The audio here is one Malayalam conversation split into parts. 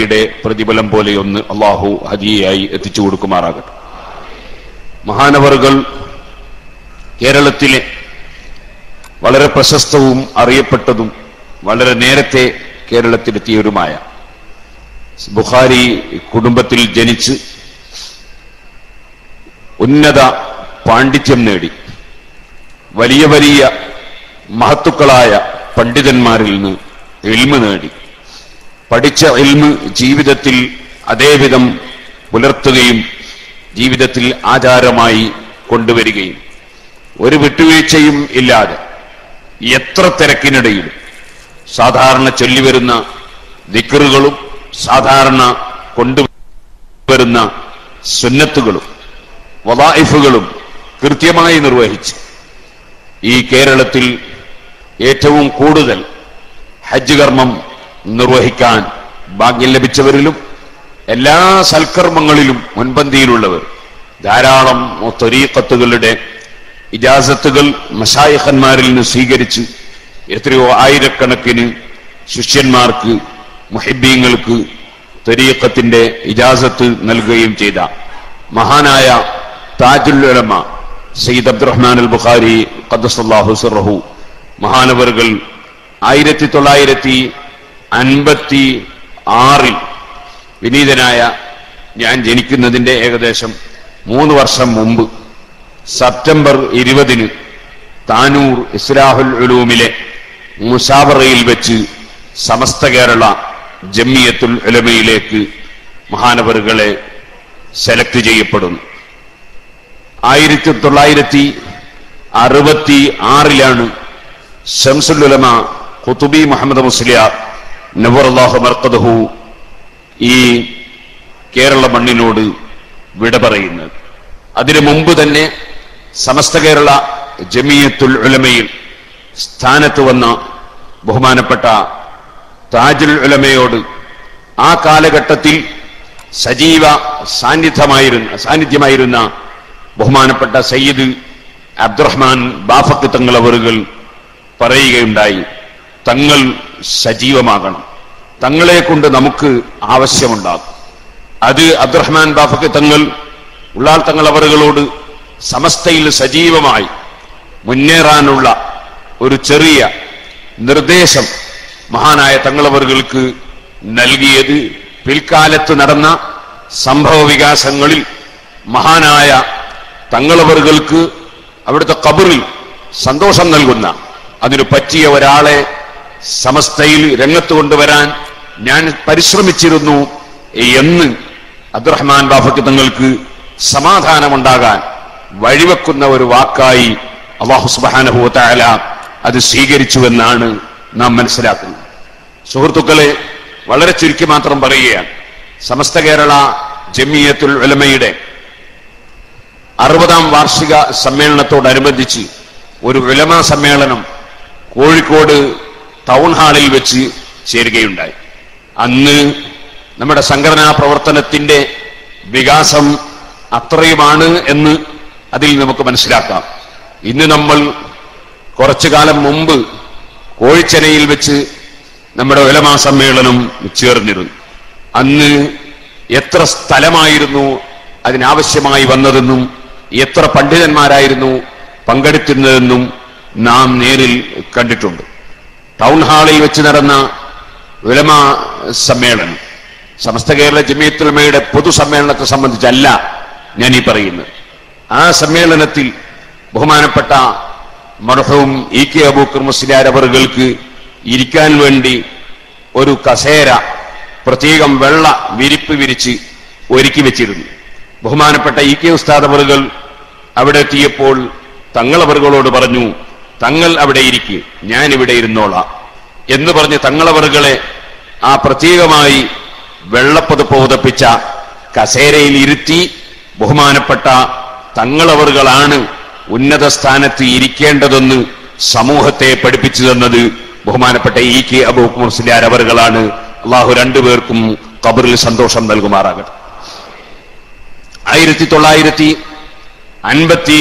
യുടെ പ്രതിഫലം പോലെയൊന്ന് അള്ളാഹു ഹദിയായി എത്തിച്ചു കൊടുക്കുമാറാകട്ടെ. മഹാനവറുകൾ കേരളത്തിലെ വളരെ പ്രശസ്തവും അറിയപ്പെട്ടതും വളരെ നേരത്തെ കേരളത്തിലെത്തിയവരുമായ ബുഖാരി കുടുംബത്തിൽ ജനിച്ച് ഉന്നത പാണ്ഡിത്യം നേടി വലിയ വലിയ മഹത്തുക്കളായ പണ്ഡിതന്മാരിൽ നിന്ന് എൽമ നേടി. പഠിച്ച ഇൽമ് ജീവിതത്തിൽ അതേവിധം പുലർത്തുകയും ജീവിതത്തിൽ ആചാരമായി കൊണ്ടുവരികയും. ഒരു വിട്ടുവീഴ്ചയും ഇല്ലാതെ എത്ര തിരക്കിനിടയിലും സാധാരണ ചൊല്ലിവരുന്ന ദിക്കറുകളും സാധാരണ കൊണ്ടുവരുന്ന സുന്നത്തുകളും വലായിഫുകളും കൃത്യമായി നിർവഹിച്ച് ഈ കേരളത്തിൽ ഏറ്റവും കൂടുതൽ ഹജ്ജ് കർമ്മം നിർവഹിക്കാൻ ഭാഗ്യം ലഭിച്ചവരിലും എല്ലാ സൽക്കർമ്മങ്ങളിലും മുൻപന്തിയിലുള്ളവർ. ധാരാളം ത്വരീക്കത്തുകളുടെ ഇജാസത്തുകൾ മഷായഖന്മാരിൽ നിന്ന് സ്വീകരിച്ച് എത്രയോ ആയിരക്കണക്കിന് ശിഷ്യന്മാർക്ക് മുഹിബീങ്ങൾക്ക് തൊരീക്കത്തിന്റെ ഇജാസത്ത് നൽകുകയും ചെയ്ത മഹാനായ താജുൽ ഉലമ സയ്യിദ് അബ്ദുറഹ്മാൻ അൽ ബുഖാരി ഖദ്ദസല്ലാഹു സുറഹു. മഹാനവറുകൾ ആയിരത്തി തൊള്ളായിരത്തി അൻപത്തി ആറിൽ വിനീതനായ ഞാൻ ജനിക്കുന്നതിന്റെ ഏകദേശം മൂന്ന് വർഷം മുമ്പ് സെപ്റ്റംബർ ഇരുപതിന് താനൂർ ഇസ്ലാഹുൽ ഉലൂമിലെ മുസാബറയിൽ വെച്ച് സമസ്ത കേരള ജമ്മിയത്തുൽ ഉലമയിലേക്ക് മഹാനവറുകളെ സെലക്ട് ചെയ്യപ്പെടുന്നു. ആയിരത്തി തൊള്ളായിരത്തി അറുപത്തി ആറിലാണ് ഷംസുൽ ഉലമ കുത്തുബി മുഹമ്മദ് മുസ്ലിയാർ നവറുല്ലാഹു മർക്കദഹു ഈ കേരള മണ്ണിനോട് വിട പറയുന്നത്. അതിനു മുമ്പ് തന്നെ സമസ്ത കേരള ജമിയത്തുൽ ഉലമയിൽ സ്ഥാനത്ത് വന്ന ബഹുമാനപ്പെട്ട താജുൽ ഉലമയോട് ആ കാലഘട്ടത്തിൽ സജീവ സാന്നിധ്യമായിരുന്ന സാന്നിധ്യമായിരുന്ന ബഹുമാനപ്പെട്ട സയ്യിദ് അബ്ദുറഹ്മാൻ ബാഫക്ക് തങ്ങൾ അവറുകൾ പറയുകയുണ്ടായി തങ്ങൾ സജീവമാകണം. തങ്ങളെ കൊണ്ട് നമുക്ക് ആവശ്യമുണ്ടാകും. അത് അബ്ദുറഹ്മാൻ ബാഫക്ക് തങ്ങൾ ഉള്ളാൾ തങ്ങൾ അവറുകളോട് സമസ്തയിൽ സജീവമായി മുന്നേറാനുള്ള ഒരു ചെറിയ നിർദ്ദേശം മഹാനായ തങ്ങളവറുകൾക്ക് നൽകിയത് പിൽക്കാലത്ത് നടന്ന സംഭവ വികാസങ്ങളിൽ മഹാനായ തങ്ങളവറുകൾക്ക് അവിടുത്തെ കബറിൽ സന്തോഷം നൽകുന്ന അതിനു പറ്റിയ ഒരാളെ സമസ്തയിൽ രംഗത്ത് കൊണ്ടുവരാൻ ഞാൻ പരിശ്രമിച്ചിരുന്നു എന്ന് അബ്ദുറഹ്മാൻ ബാഫക്ക് തങ്ങൾക്ക് സമാധാനമുണ്ടാകാൻ വഴിവെക്കുന്ന ഒരു വാക്കായി അള്ളാഹു സുബാനഹുല അത് സ്വീകരിച്ചുവെന്നാണ് നാം മനസ്സിലാക്കുന്നത്. സുഹൃത്തുക്കളെ വളരെ ചുരുക്കി മാത്രം പറയുകയാണ്. സമസ്ത കേരള ജമിയത്തുൽ ഉലമയുടെ അറുപതാം വാർഷിക സമ്മേളനത്തോടനുബന്ധിച്ച് ഒരു ഉലമ സമ്മേളനം കോഴിക്കോട് ടൗൺ ഹാളിൽ വെച്ച് ചേരുകയുണ്ടായി. അന്ന് നമ്മുടെ സംഘടനാ പ്രവർത്തനത്തിന്റെ വികാസം അത്രയുമാണ് എന്ന് അതിൽ നമുക്ക് മനസ്സിലാക്കാം. ഇന്ന് നമ്മൾ കുറച്ചു കാലം മുമ്പ് കോഴിച്ചനയിൽ വെച്ച് നമ്മുടെ ഉലമാ സമ്മേളനം ചേർന്നിരുന്നു. അന്ന് എത്ര സ്ഥലമായിരുന്നു അതിനാവശ്യമായി വന്നതെന്നും എത്ര പണ്ഡിതന്മാരായിരുന്നു പങ്കെടുത്തിരുന്നതെന്നും നാം നേരിൽ കണ്ടിട്ടുണ്ട്. ടൗൺ ഹാളിൽ വെച്ച് നടന്ന ഉലമ സമ്മേളനം സമസ്ത കേരള ജമിയത്തുലമയുടെ പൊതുസമ്മേളനത്തെ സംബന്ധിച്ചല്ല ഞാൻ ഈ പറയുന്നത്. ആ സമ്മേളനത്തിൽ ബഹുമാനപ്പെട്ട മർഹവും ഇ കെ അബൂക്കർ മുസ്ലിയാർ അവറുകൾക്ക് ഇരിക്കാൻ വേണ്ടി ഒരു കസേര പ്രത്യേകം വെള്ള വിരിപ്പ് വിരിച്ച് ഒരുക്കി വെച്ചിരുന്നു. ബഹുമാനപ്പെട്ട ഇ കെ ഉസ്താദ് അവറുകൾ അവിടെ എത്തിയപ്പോൾ തങ്ങളവറുകളോട് പറഞ്ഞു തങ്ങൾ അവിടെ ഇരിക്കും ഞാൻ ഇവിടെ ഇരുന്നോളാം. എന്ന് പറഞ്ഞ് തങ്ങളവറുകളെ ആ പ്രത്യേകമായി വെള്ളപ്പതുപ്പ് ഉതപ്പിച്ച കസേരയിൽ ഇരുത്തി ബഹുമാനപ്പെട്ട തങ്ങളവറുകളാണ് ഉന്നത സ്ഥാനത്ത് ഇരിക്കേണ്ടതെന്ന് സമൂഹത്തെ പഠിപ്പിച്ചു തന്നത് ബഹുമാനപ്പെട്ട ഇ കെ അബൂഖ് മുസ്ലിയാർ അവറുകളാണ്. അള്ളാഹു രണ്ടുപേർക്കും കബറിൽ സന്തോഷം നൽകുമാറാകട്ടെ. ആയിരത്തി തൊള്ളായിരത്തി അൻപത്തി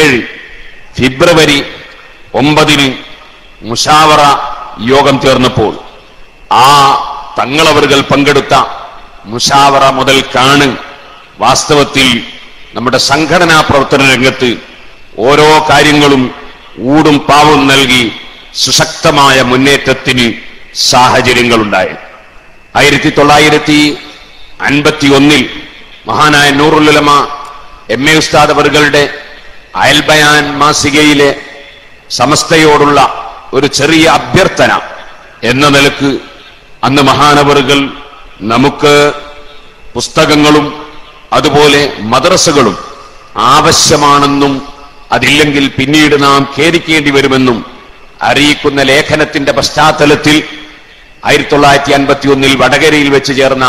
ഏഴ് ഫെബ്രുവരി ഒമ്പതിന് മുഷാവറ യോഗം ചേർന്നപ്പോൾ ആ തങ്ങളവറുകൾ പങ്കെടുത്ത മുഷാവറ മുതൽക്കാണ് വാസ്തവത്തിൽ നമ്മുടെ സംഘടനാ പ്രവർത്തന രംഗത്ത് ഓരോ കാര്യങ്ങളും ഊടും പാവും നൽകി സുശക്തമായ മുന്നേറ്റത്തിന് സാഹചര്യങ്ങളുണ്ടായത്. ആയിരത്തി തൊള്ളായിരത്തി അൻപത്തി ഒന്നിൽ മഹാനായ നൂറുലമ എം എ ഉസ്താദ് അവറുകളുടെ അയൽബയാൻ മാസികയിലെ സമസ്തയോടുള്ള ഒരു ചെറിയ അഭ്യർത്ഥന എന്ന നിലയ്ക്ക് അന്ന് മഹാനവറുകൾ നമുക്ക് പുസ്തകങ്ങളും അതുപോലെ മദ്രസകളും ആവശ്യമാണെന്നും അതില്ലെങ്കിൽ പിന്നീട് നാം ഖേദിക്കേണ്ടി വരുമെന്നും അറിയിക്കുന്ന ലേഖനത്തിന്റെ പശ്ചാത്തലത്തിൽ ആയിരത്തി തൊള്ളായിരത്തി അൻപത്തി ഒന്നിൽ വടകരയിൽ വെച്ച് ചേർന്ന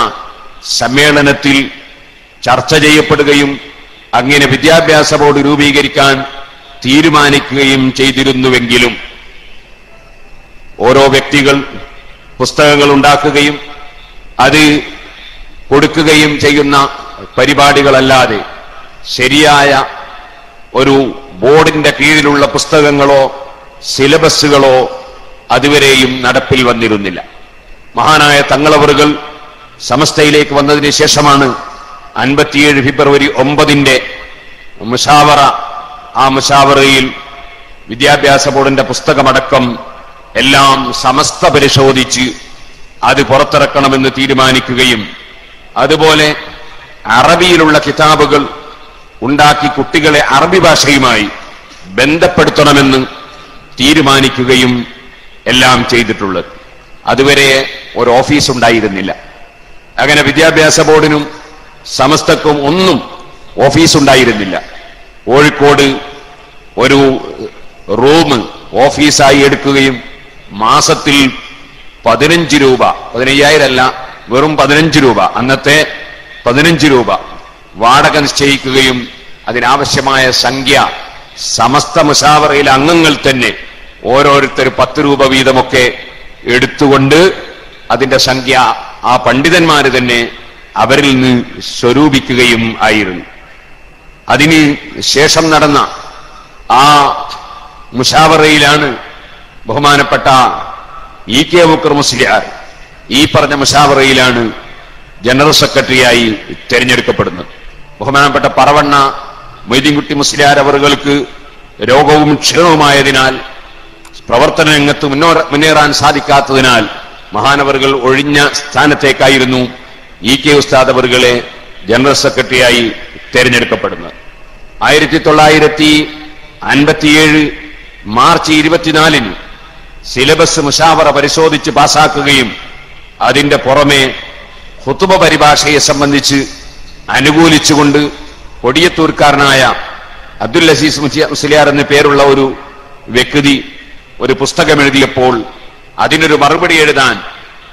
സമ്മേളനത്തിൽ ചർച്ച ചെയ്യപ്പെടുകയും അങ്ങനെ വിദ്യാഭ്യാസ ബോർഡ് രൂപീകരിക്കാൻ തീരുമാനിക്കുകയും ചെയ്തിരുന്നുവെങ്കിലും ഓരോ വ്യക്തികൾ പുസ്തകങ്ങൾ ഉണ്ടാക്കുകയും അത് കൊടുക്കുകയും ചെയ്യുന്ന പരിപാടികളല്ലാതെ ശരിയായ ഒരു ബോർഡിന്റെ കീഴിലുള്ള പുസ്തകങ്ങളോ സിലബസുകളോ അതുവരെയും നടപ്പിൽ വന്നിരുന്നില്ല. മഹാനായ തങ്ങളവറുകൾ സമസ്തയിലേക്ക് വന്നതിന് ശേഷമാണ് അൻപത്തിയേഴ് ഫെബ്രുവരി ഒമ്പതിന്റെ മുഷാവറ ആ മുഷാവറയിൽ വിദ്യാഭ്യാസ ബോർഡിന്റെ പുസ്തകമടക്കം എല്ലാം സമസ്ത പരിശോധിച്ച് അത് പുറത്തിറക്കണമെന്ന് തീരുമാനിക്കുകയും അതുപോലെ അറബിയിലുള്ള കിതാബുകൾ ഉണ്ടാക്കി കുട്ടികളെ അറബി ഭാഷയുമായി ബന്ധപ്പെടുത്തണമെന്ന് തീരുമാനിക്കുകയും എല്ലാം ചെയ്തിട്ടുള്ളത്. അതുവരെ ഒരു ഓഫീസ് ഉണ്ടായിരുന്നില്ല. അങ്ങനെ വിദ്യാഭ്യാസ ബോർഡിനും സമസ്തക്കും ഒന്നും ഓഫീസ് ഉണ്ടായിരുന്നില്ല. കോഴിക്കോട് ഒരു റൂം ഓഫീസായി എടുക്കുകയും മാസത്തിൽ പതിനഞ്ച് രൂപ പതിനയ്യായിരം അല്ല വെറും പതിനഞ്ച് രൂപ അന്നത്തെ പതിനഞ്ച് രൂപ വാടക നിശ്ചയിക്കുകയും അതിനാവശ്യമായ സംഖ്യ സമസ്ത മുഷാവറയിലെ അംഗങ്ങൾ തന്നെ ഓരോരുത്തർ പത്ത് രൂപ വീതമൊക്കെ എടുത്തുകൊണ്ട് അതിന്റെ സംഖ്യ ആ പണ്ഡിതന്മാര് തന്നെ അവരിൽ നിന്ന് സ്വരൂപിക്കുകയും ആയിരുന്നു. അതിന് ശേഷം നടന്ന ആ മുഷാവറയിലാണ് ബഹുമാനപ്പെട്ട ഇ കെ ബുക്കർ മുസ്ലിയാർ ഈ പറഞ്ഞ മുഷാവറയിലാണ് ജനറൽ സെക്രട്ടറിയായി തെരഞ്ഞെടുക്കപ്പെടുന്നത്. ബഹുമാനപ്പെട്ട പറവണ്ണ മൊയ്തീൻകുട്ടി മുസ്ലിയാർ അവറുകൾക്ക് രോഗവും ക്ഷീണവുമായതിനാൽ പ്രവർത്തന രംഗത്ത് മുന്നോ മുന്നേറാൻ സാധിക്കാത്തതിനാൽ മഹാനവറുകൾ ഒഴിഞ്ഞ സ്ഥാനത്തേക്കായിരുന്നു ഇ കെ ഉസ്താദ് അവറുകളെ ജനറൽ സെക്രട്ടറിയായി തെരഞ്ഞെടുക്കപ്പെടുന്നത്. ആയിരത്തി തൊള്ളായിരത്തി അൻപത്തിയേഴ് മാർച്ച് ഇരുപത്തിനാലിന് സിലബസ് മുഷാവറ പരിശോധിച്ച് പാസാക്കുകയും അതിന്റെ പുറമെ ഹുത്തുബ പരിഭാഷയെ സംബന്ധിച്ച് അനുകൂലിച്ചുകൊണ്ട് കൊടിയത്തൂർക്കാരനായ അബ്ദുൽ അസീസ് മുസ്ലിയ- മുസ്ലിയാർ എന്ന പേരുള്ള ഒരു വ്യക്തി ഒരു പുസ്തകം എഴുതിയപ്പോൾ അതിനൊരു മറുപടി എഴുതാൻ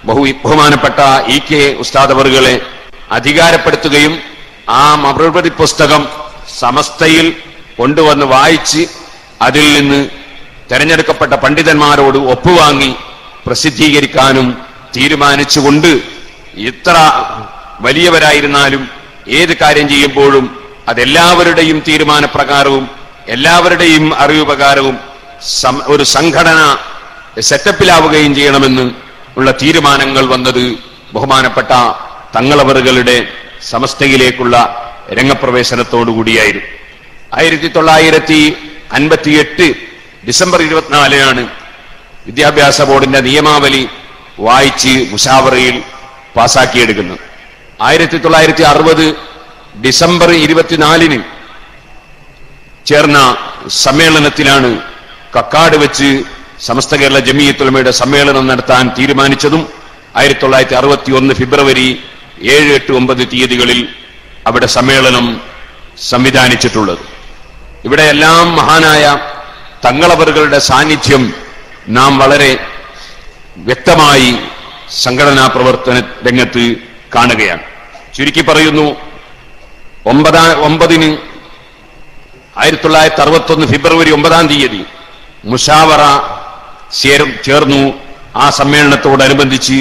ബഹു ബഹുമാനപ്പെട്ട ഇ കെ ഉസ്താദ് അവറുകളെ അധികാരപ്പെടുത്തുകയും ആ മറുപടി പുസ്തകം സമസ്തയിൽ കൊണ്ടുവന്ന് വായിച്ച് അതിൽ നിന്ന് തെരഞ്ഞെടുക്കപ്പെട്ട പണ്ഡിതന്മാരോട് ഒപ്പുവാങ്ങി പ്രസിദ്ധീകരിക്കാനും തീരുമാനിച്ചുകൊണ്ട് ഇത്ര വലിയവരായിരുന്നാലും ഏത് കാര്യം ചെയ്യുമ്പോഴും അതെല്ലാവരുടെയും തീരുമാനപ്രകാരവും എല്ലാവരുടെയും അറിവ് പ്രകാരവും ഒരു സംഘടന സെറ്റപ്പിലാവുകയും ചെയ്യണമെന്ന് ഉള്ള തീരുമാനങ്ങൾ വന്നത് ബഹുമാനപ്പെട്ട തങ്ങളവറുകളുടെ സമസ്തയിലേക്കുള്ള രംഗപ്രവേശനത്തോടുകൂടിയായിരുന്നു. ആയിരത്തി തൊള്ളായിരത്തി അൻപത്തിയെട്ട് ഡിസംബർ ഇരുപത്തിനാലിനാണ് വിദ്യാഭ്യാസ ബോർഡിന്റെ നിയമാവലി വായിച്ച് മുഷാവറയിൽ പാസാക്കിയെടുക്കുന്നത്. ആയിരത്തി തൊള്ളായിരത്തി അറുപത് ഡിസംബർ ഇരുപത്തിനാലിന് ചേർന്ന സമ്മേളനത്തിലാണ് കക്കാട് വെച്ച് സമസ്ത കേരള ജമീയത്തുലമയുടെ സമ്മേളനം നടത്താൻ തീരുമാനിച്ചതും ആയിരത്തി തൊള്ളായിരത്തി അറുപത്തി ഒന്ന് ഫെബ്രുവരി ഏഴ് എട്ട് ഒമ്പത് തീയതികളിൽ അവിടെ സമ്മേളനം സംവിധാനിച്ചിട്ടുള്ളത്. ഇവിടെയെല്ലാം മഹാനായ തങ്ങളവറുകളുടെ സാന്നിധ്യം നാം വളരെ വ്യക്തമായി സംഘടനാ പ്രവർത്തന രംഗത്ത് കാണുകയാണ്. ചുരുക്കി പറയുന്നു ഒമ്പതാ ഒമ്പതിന് ആയിരത്തി തൊള്ളായിരത്തി അറുപത്തൊന്ന് ഫെബ്രുവരി ഒമ്പതാം തീയതി മുഷാവറ ചേർന്നു. ആ സമ്മേളനത്തോടനുബന്ധിച്ച്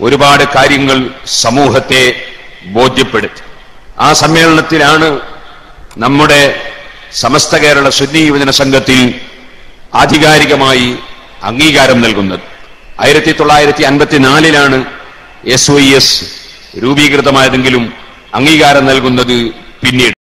ഒരുപാട് കാര്യങ്ങൾ സമൂഹത്തെ ബോധ്യപ്പെടുത്തി. ആ സമ്മേളനത്തിലാണ് നമ്മുടെ സമസ്ത കേരള സുന്നി യുവജന സംഘത്തിൽ ആധികാരികമായി അംഗീകാരം നൽകുന്നത്. ആയിരത്തി തൊള്ളായിരത്തി അൻപത്തിനാലിലാണ് എസ് ഒ എസ് രൂപീകൃതമായതെങ്കിലും അംഗീകാരം നൽകുന്നത് പിന്നീട്.